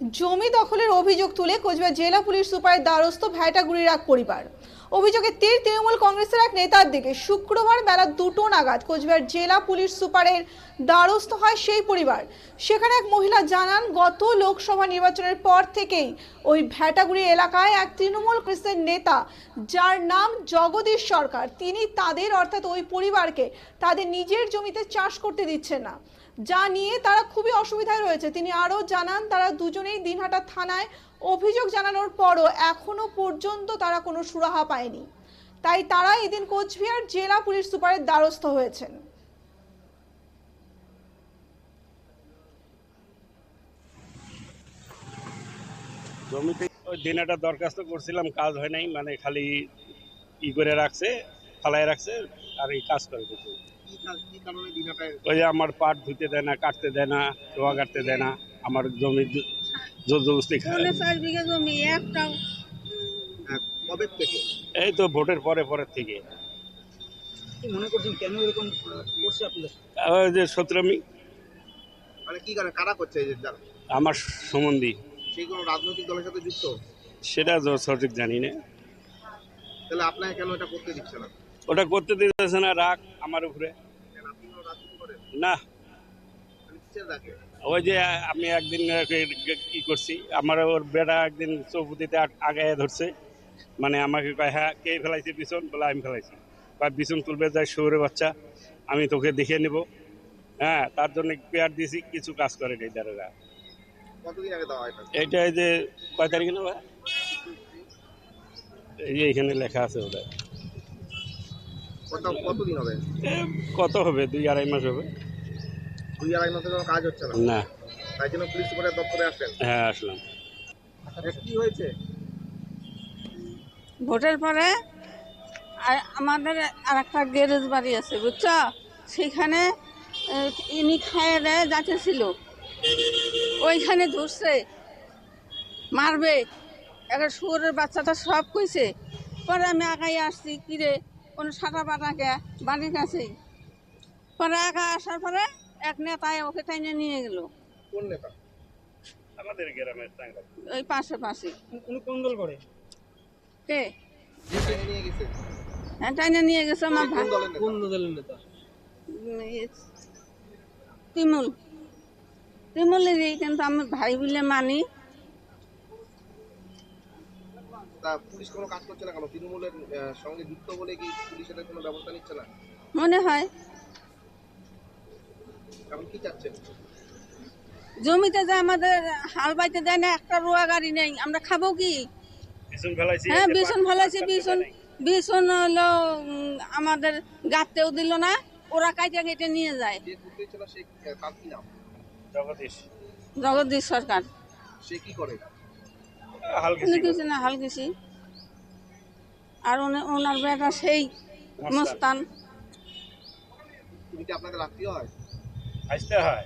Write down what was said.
জমি দখলের অভিযোগ তুলে কোচবিহার জেলা পুলিশ সুপারের দ্বারস্থ ভ্যাটাগুড়ির এক পরিবার। অভিযোগে তীর তৃণমূল কংগ্রেসের এক নেতার দিকে শুক্রবার বেলা দুটো নাগাদ কোচবিহার জেলা পুলিশ সুপারের দ্বারস্থ হয় সেই পরিবার। সেখানে এক মহিলা জানান, গত লোকসভা নির্বাচনের পর থেকেই ওই ভ্যাটাগুড়ি এলাকায় এক তৃণমূল কংগ্রেসের নেতা, যার নাম জগদীশ সরকার, তিনি তাদের অর্থাৎ ওই পরিবারকে তাদের নিজের জমিতে চাষ করতে দিচ্ছেন না। যা নিয়ে তারা খুবই অসুবিধায় রয়েছে। তিনি আরও জানান, তারা দুজনেই দিনহাটা থানায় অভিযোগ জানানোর পরও এখনও পর্যন্ত তারা কোনো সুরাহা পায়নি। তাই তারা এদিন কোচবিহার জেলা পুলিশ সুপারের দ্বারস্থ হয়েছেন। জমিতে ওই দিন একটা দরখাস্ত করছিলাম কাজ হয় নাই মানে খালি ই করে রাখছে ফালাই রাখছে আর এই কাজ করে দিচ্ছে। ওই যে আমার পাট ধুতে দেয় না কাটতে দেয় না রোয়া কাটতে দেয় না আমার জমি জোর জবস্তি খায়। হ্যাঁ, কবে থেকে? এই তো ভোটের পরে পরের থেকে। মনে করছেন কেন এরকম করছে আপনাদের যে সতেরোমি মানে কি কারণে কারা করছে এই যারা? আমার সম্বন্ধী। সেই কোনো রাজনৈতিক দলের সাথে যুক্ত? সেটা সঠিক জানি না। তাহলে আপনাকে কেন এটা করতে দিচ্ছে না? ওটা করতে দিতেছে না রাগ আমার উপরে। না। ওই যে আমি একদিন কি করছি আমার ওর বেটা একদিন চৌপতিতে আগায় ধরছে। মানে আমাকে কয় হ্যাঁ কে ফেলাইছে বিছন বলে আমি ফেলাইছি। কয় বিছন তুলবে যায় শহরে বাচ্চা আমি তোকে দেখে নেব। হ্যাঁ তার জন্য পেয়ার দিয়েছি কিছু কাজ করে নেই দারোগা এইটা এই যে কয় তারিখে না ভাই? এই যে এখানে লেখা আছে ওটা কতদিন হবে? কত হবে? দুই আড়াই মাস হবে। দুই আড়াই মাসে কোনো কাজ হচ্ছে না। না। তাই জন্য পুলিশ সুপারের দপ্তরে আসলেন। হ্যাঁ আসলাম। এ, কি হয়েছে? ভোটের পরে আমাদের আর একটা গ্যারেজ বাড়ি আছে বুঝছ? সেখানে ইনি খাইয়ে দেয় যাচ্ছিল। ওইখানে ধরছে মারবে। একটা শুয়োরের বাচ্চাটা সব কইছে পরে আমি আগাই আসছি কিরে কোনো সাটা পাটাকে বাড়ির কাছেই? পরে একা আসার পরে এক নেতায় ওকে টাইনে নিয়ে গেল। কোন নেতা? আমাদের গ্রামের টাঙ্গা ওই পাশে পাশে উনি কোন দল করে? কে? যে নিয়ে গেছে। হ্যাঁ টাইনে নিয়ে গেছে আমার ভাই। কোন দলের নেতা? নেতা তিমুল। তিমুলেরই কিন্তু আমি ভাই বলে মানি। পুলিশ কোনো কাজ করছে না কেন? তৃণমূলের সঙ্গে যুক্ত বলে কি পুলিশ কোনো ব্যবস্থা নিচ্ছে না? মনে হয় জমিতে যে আমাদের হাল বাইতে দেয় না একটা রোয়া গাড়ি নেই আমরা খাব কি? হ্যাঁ বিছন ফেলাইছে বিছন বিছন হলো আমাদের গাতেও দিল না ওরা কাইটে কেটে নিয়ে যায়। জগদীশ। সরকার। সে কি করে? কিছু না হাল কিছু আর ওনার বেটা সেই মস্তান। আপনাদের আত্মীয় হয়? আসতে হয়।